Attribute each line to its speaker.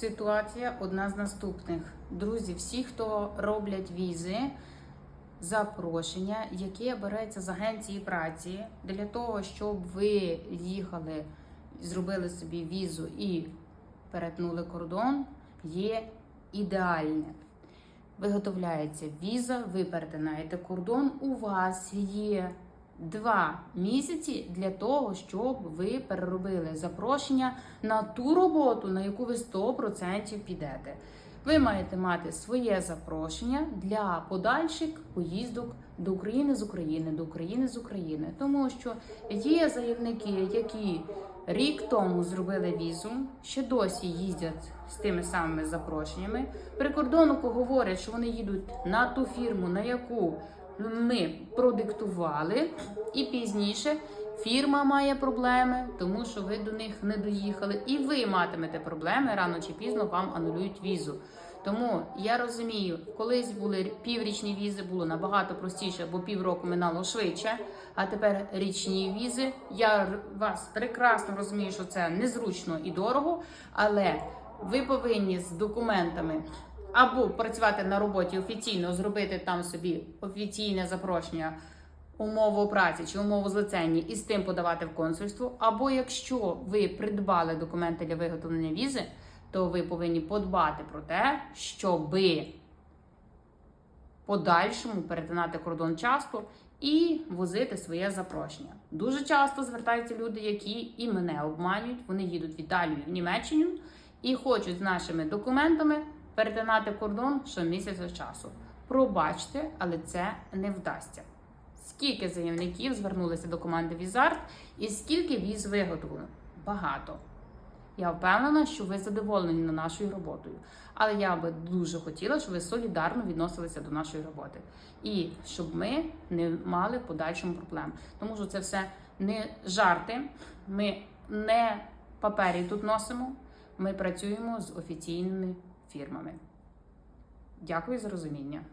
Speaker 1: Ситуація одна з наступних. Друзі, всі, хто роблять візи, запрошення, яке береться з агенції праці для того, щоб ви їхали, зробили собі візу і перетнули кордон, є ідеальне. Виготовляється віза, ви перетинаєте кордон. У вас є два місяці для того, щоб ви переробили запрошення на ту роботу, на яку ви 100% підете. Ви маєте мати своє запрошення для подальших поїздок до України з України, до України з України, тому що є заявники, які рік тому зробили візу, ще досі їздять з тими самими запрошеннями. Прикордоннику говорять, що вони їдуть на ту фірму, на яку ми продиктували, і пізніше фірма має проблеми, тому що ви до них не доїхали, і ви матимете проблеми рано чи пізно вам анулюють візу. Тому я розумію, колись були піврічні візи, було набагато простіше, бо півроку минало швидше. А тепер річні візи. Я вас прекрасно розумію, що це незручно і дорого, але ви повинні з документами або працювати на роботі офіційно, зробити там собі офіційне запрошення, умову праці чи умову злицення і з тим подавати в консульство. Або якщо ви придбали документи для виготовлення візи, то ви повинні подбати про те, щоби подальшому перетинати кордон часто і возити своє запрошення. Дуже часто звертаються люди, які і мене обманюють. Вони їдуть в Італію, в Німеччину і хочуть з нашими документами перетинати кордон щомісяця часу. Пробачте, але це не вдасться. Скільки заявників звернулися до команди Візарт і скільки віз виготовлено? Багато. Я впевнена, що ви задоволені на нашою роботою. Але я би дуже хотіла, щоб ви солідарно відносилися до нашої роботи. І щоб ми не мали в подальшому проблем. Тому що це все не жарти. Ми не папері тут носимо. Ми працюємо з офіційними фірмами. Дякую за розуміння.